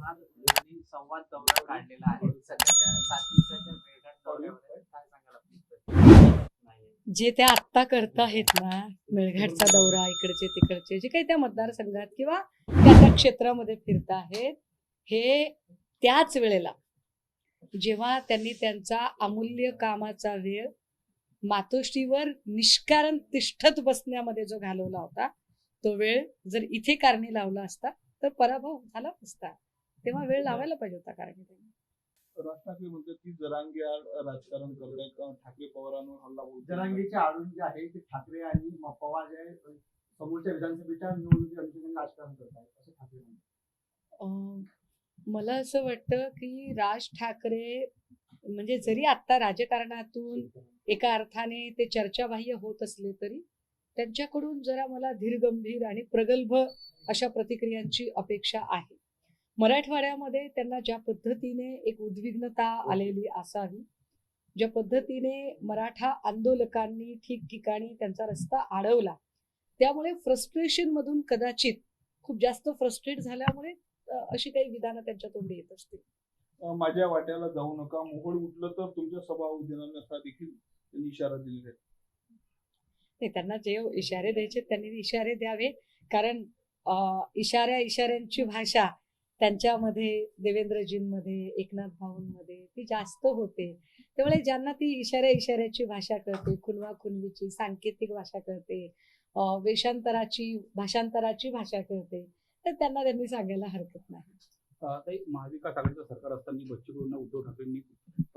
पवार यांनी संवाद दौरा काढलेला आहे. सात दिवसाच्या मेळघाट काय जे त्या आत्ता करताहेत ना मेळघाटचा दौरा इकडचे तिकडचे जे काही त्या मतदारसंघात किंवा त्या त्या क्षेत्रामध्ये फिरत आहेत हे त्याच वेळेला जेव्हा त्यांनी त्यांचा अमूल्य कामाचा वेळ मातोश्रीवर निष्कारण तिष्ठत बसण्यामध्ये जो घालवला होता तो वेळ जर इथे कारणी लावला असता तर पराभव झाला असता. तेव्हा वेळ लावायला पाहिजे होता कारणी राज ठाकरे म्हणतात की जरांगे आड राजकारण करतायत अं, ठाकरे पवारांवर हल्ला. जरांगीचे आडून जे आहे ते ठाकरे आणि म- पवार जे आहे, समोरच्या विधानसभेच्या निवडणुकी अनुषंगाने राजकारण करत आहेत असं ठाकरे म्हणतात. मला असं वाटतं की राज ठाकरे म्हणजे जरी आत्ता राजकारणातून एका अर्थाने ते चर्चाबाह्य होत असले तरी त्यांच्याकडून जरा मला धीरगंभीर आणि प्रगल्भ अशा प्रतिक्रियांची अपेक्षा आहे. मराठवाड्यामध्ये त्यांना ज्या पद्धतीने एक उद्विग्नता आलेली असावी ज्या पद्धतीने मराठा आंदोलकांनी ठिकठिकाणी त्यांचा रस्ता अडवला त्यामुळे फ्रस्ट्रेशन मधून कदाचित खूप जास्त फ्रस्ट्रेट झाल्यामुळे अशी काही विधानं त्यांच्या तोंडी येत असतील. माझ्या वाट्याला जाऊ नका मोहोळ उठलं तर तुमच्या सभा देणार असा देखील त्यांनी इशारा दिलेला आहे. नाही त्यांना जे इशारे द्यायचे त्यांनी इशारे द्यावे कारण इशाऱ्या इशाऱ्यांची भाषा त्यांच्यामध्ये देवेंद्रजींमध्ये एकनाथ भाऊंमध्ये ती जास्त होते. त्यामुळे ज्यांना ती इशाऱ्या इशाऱ्याची भाषा कळते खुलवा खुलवीची सांकेतिक भाषा कळते वेषांतराची भाषांतराची भाषा कळते तर त्यांना त्यांनी सांगायला हरकत नाही. ताई महाविकास आघाडीचं सरकार असताना बच्चू उद्धव ठाकरेंनी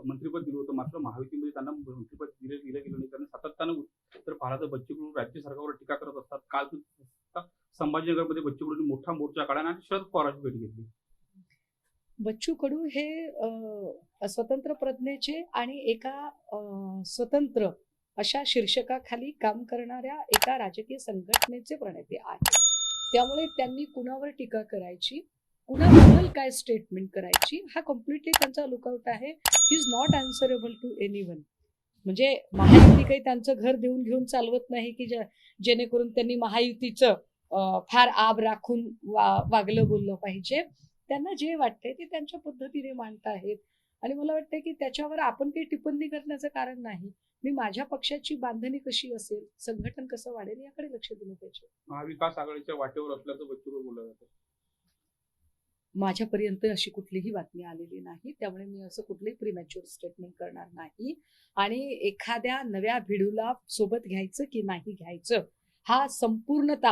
मंत्रिपद दिलं होतं. मात्र महायुतीमध्ये त्यांना मंत्रिपद दिलं दिलं गेलं नाही. कारण सातत्यानं तर पाहिलं तर राज्य सरकारवर टीका करत असतात. काल संभाजीनगरमध्ये बच्चू मोठा मोर्चा काढला आणि शरद पवारांची भेट घेतली. बच्चू कडू हे स्वतंत्र प्रज्ञेचे आणि एका स्वतंत्र अशा शीर्षकाखाली काम करणाऱ्या एका राजकीय संघटनेचे प्रणेते आहेत. त्यामुळे त्यांनी कुणावर टीका करायची? कुणाबद्दल काय स्टेटमेंट करायची? हा कम्प्लिटली त्यांचा लुकआउट आहे. He is not answerable to anyone म्हणजे महायुती काही त्यांचं घर देऊन घेऊन चालवत नाही की जेणेकरून त्यांनी महायुतीचं फार आब राखून वा वागलं बोललं पाहिजे. त्यांना जे वाटतंय ते त्यांच्या पद्धतीने मांडत आहेत आणि मला वाटतं की त्याच्यावर आपण काही टिप्पणी करण्याचं कारण नाही. मी माझ्या पक्षाची बांधणी कशी असेल संघटन कसं वाढेल याकडे लक्ष दिलं पाहिजे. महाविकास आघाडीच्या वाटेवर असल्याचं बच्चू बोललं जातं. माझ्यापर्यंत अशी कुठलीही बातमी आलेली नाही. त्यामुळे मी असं कुठलंही प्रिमॅच्युअर स्टेटमेंट करणार नाही. आणि एखाद्या नव्या भिडूला सोबत घ्यायचं की नाही घ्यायचं हा संपूर्णत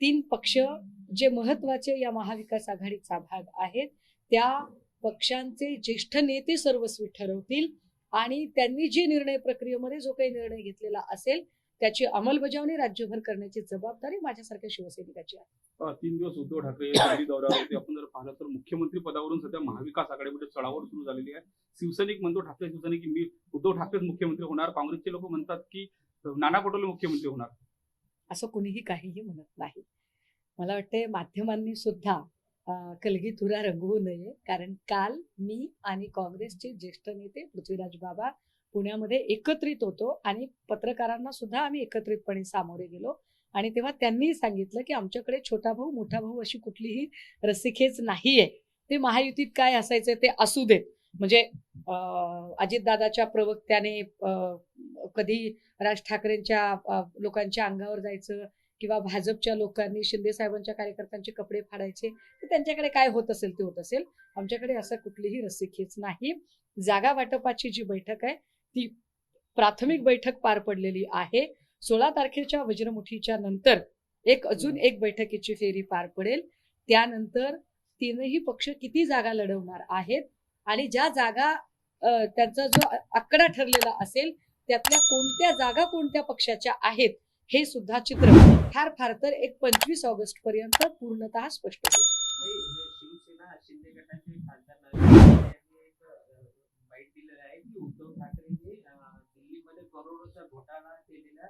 तीन पक्ष जे महत्त्वाचे या महाविकास आघाडीचा भाग आहेत त्या पक्षांचे ज्येष्ठ नेते सर्वस्वी ठरवतील आणि त्यांनी जे निर्णय प्रक्रियेमध्ये जो काही निर्णय घेतलेला असेल त्याची अंमलबजावणी राज्यभर करण्याची जबाबदारी माझ्यासारख्या शिवसैनिकाची आहे. तीन दिवस उद्धव ठाकरे दिल्ली दौऱ्यावर होते आपण जर पाहिलं तर मुख्यमंत्री पदावरून सध्या महाविकास आघाडीमध्ये चढावर सुरू झालेली आहे. शिवसैनिक म्हणतो ठाकरे शिवसैनिक की मी उद्धव ठाकरेच मुख्यमंत्री होणार. काँग्रेसचे लोक म्हणतात की नाना पटोले मुख्यमंत्री होणार. असं कुणीही काहीही म्हणत नाही. मला वाटते माध्यमांनी सुद्धा अं, कलगीतुरा रंगवू नये. कारण काल मी आणि काँग्रेसचे ज्येष्ठ नेते पृथ्वीराज बाबा पुण्यामध्ये एकत्रित होतो आणि पत्रकारांना सुद्धा आम्ही एकत्रितपणे सामोरे गेलो. आणि तेव्हा त्यांनी सांगितलं की आमच्याकडे छोटा भाऊ मोठा भाऊ अशी कुठलीही रस्सीखेच नाहीये. ते महायुतीत काय असायचं ते असू देत. म्हणजे अजितदादाच्या प्रवक्त्याने कधी राज ठाकरेंच्या लोकांच्या अंगावर जायचं किंवा भाजपच्या लोकांनी शिंदे साहेबांच्या कार्यकर्त्यांचे कपडे फाडायचे तर त्यांच्याकडे काय होत असेल ते होत असेल. आमच्याकडे असं कुठलीही रस्सीखेच नाही. जागा वाटपाची जी बैठक आहे ती प्राथमिक बैठक पार पडलेली आहे. सोळा तारखेच्या वज्रमुठीच्या नंतर एक अजून एक बैठकीची फेरी पार पडेल. त्यानंतर तीनही पक्ष किती जागा लढवणार आहेत आणि ज्या जागा त्यांचा जो आकडा ठरलेला असेल त्यातल्या कोणत्या जागा कोणत्या पक्षाच्या आहेत हे सुद्धा चित्र फार फार तर एक पंचवीस ऑगस्ट पर्यंत पूर्णतः स्पष्ट होईल. शिवसेना शिंदे गटाचे खासदार उद्धव दिल्लीमध्ये करोडोचा घोटाळा केलेल्या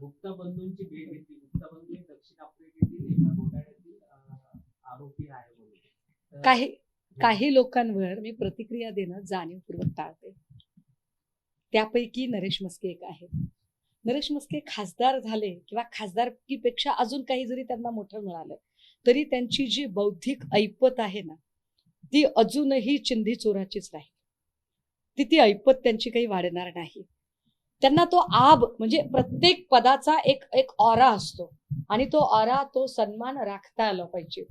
गुप्ता बंधूंची भेट घेतली. गुप्ता बंधू हे दक्षिण आफ्रिकेतील एका घोटाळ्यातील आरोपी आहे म्हणून काही काही लोकांवर मी प्रतिक्रिया देणं जाणीवपूर्वक टाळते. त्यापैकी नरेश मस्के एक आहे नरेश मस्के खासदार झाले किंवा खासदारकीपेक्षा अजून काही जरी त्यांना मोठं मिळालं तरी त्यांची जी बौद्धिक ऐपत आहे ना ती अजूनही चिंधी चोराचीच राहील. ती ती ऐपत त्यांची काही वाढणार नाही. त्यांना तो आब म्हणजे प्रत्येक पदाचा एक एक ऑरा असतो. आणि तो ऑरा तो सन्मान राखता आला पाहिजे.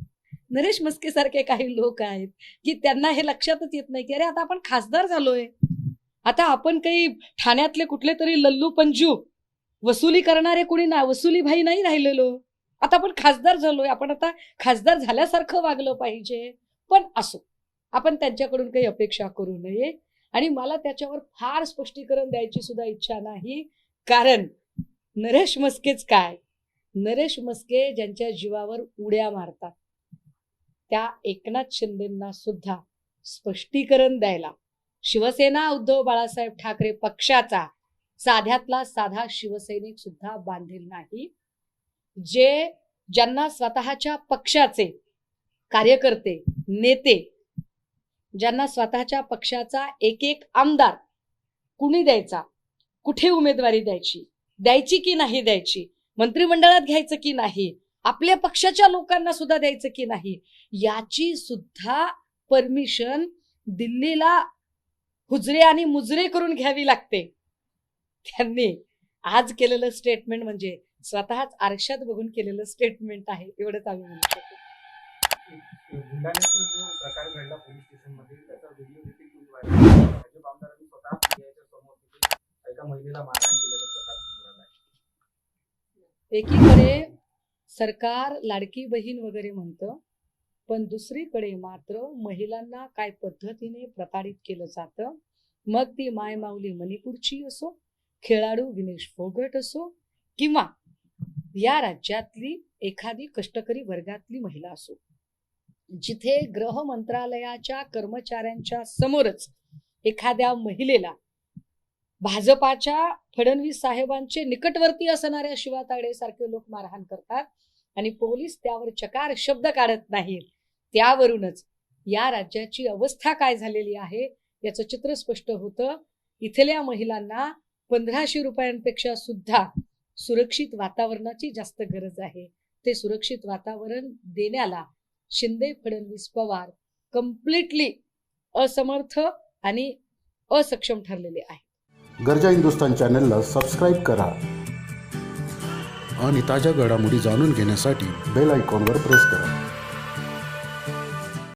नरेश मस्के सारखे काही लोक आहेत की त्यांना हे लक्षातच येत नाही की अरे आता आपण खासदार झालोय. आता आपण काही ठाण्यातले कुठले तरी लल्लू पंजू वसुली करणारे कुणी ना वसुली भाई नाही राहिलेलो. आता आपण खासदार झालोय आपण आता खासदार झाल्यासारखं वागलं पाहिजे. पण असो आपण त्यांच्याकडून काही अपेक्षा करू नये. आणि मला त्याच्यावर फार स्पष्टीकरण द्यायची सुद्धा इच्छा नाही. कारण नरेश मस्केच काय? नरेश मस्के ज्यांच्या जीवावर उड्या मारतात. त्या एकनाथ शिंदेना सुद्धा स्पष्टीकरण द्यायला. शिवसेना उद्धव बाळासाहेब ठाकरे पक्षाचा साध्यातला साधा शिवसैनिक सुद्धा बांधील नाही. जे ज्यांना स्वतःच्या पक्षाचे कार्यकर्ते नेते ज्यांना स्वतःच्या पक्षाचा एक एक आमदार कुणी द्यायचा? कुठे उमेदवारी द्यायची? द्यायची की नाही द्यायची? मंत्रिमंडळात घ्यायचं की नाही? आपल्या पक्षाच्या लोकांना सुद्धा द्यायचं की नाही? याची सुद्धा परमिशन दिल्लीला हुजरे आणि मुजरे करून घ्यावी लागते. त्यांनी आज केलेलं स्टेटमेंट म्हणजे स्वतःच आरक्षात बघून केलेलं स्टेटमेंट आहे एवढंच आम्ही म्हणू शकतो. बुलढाण्याचा जो प्रकार घडला पोलीस स्टेशनमध्ये त्याचा व्हिडिओ देखील तुम्ही व्हायरल भाजप आमदारांनी स्वतः मीडियाच्या समोर एका महिलेला मारहाण केल्याचा प्रकार समोर आला आहे. एकीकडे सरकार लाडकी बहीण वगैरे म्हणतं पण दुसरीकडे मात्र महिलांना काय पद्धतीने प्रताडित केलं जातं मग ती मायमाऊली मणिपूरची असो खेळाडू विनेश फोगट असो किंवा या राज्यातली एखादी कष्टकरी वर्गातली महिला असो जिथे ग्रह मंत्रालयाच्या कर्मचाऱ्यांच्या समोरच एखाद्या महिलेला भाजपाच्या फडणवीस साहेबांचे निकटवर्ती असणाऱ्या शिवा तायडे सारखे लोक मारहाण करतात आणि पोलीस त्यावर चकार शब्द काढत नाहीत त्यावरूनच या राज्याची अवस्था काय झालेली आहे याचं चित्र स्पष्ट होतं. इथल्या महिलांना पंधराशे रुपयांपेक्षा सुद्धा सुरक्षित वातावरणाची जास्त गरज आहे. ते सुरक्षित वातावरण देण्याला शिंदे फडणवीस पवार कम्प्लिटली असमर्थ आणि असक्षम ठरलेले आहे गरजा हिंदुस्तान चॅनलला सबस्क्राईब करा आणि ताज्या घडामोडी जाणून घेण्यासाठी बेल आयकॉनवर प्रेस करा.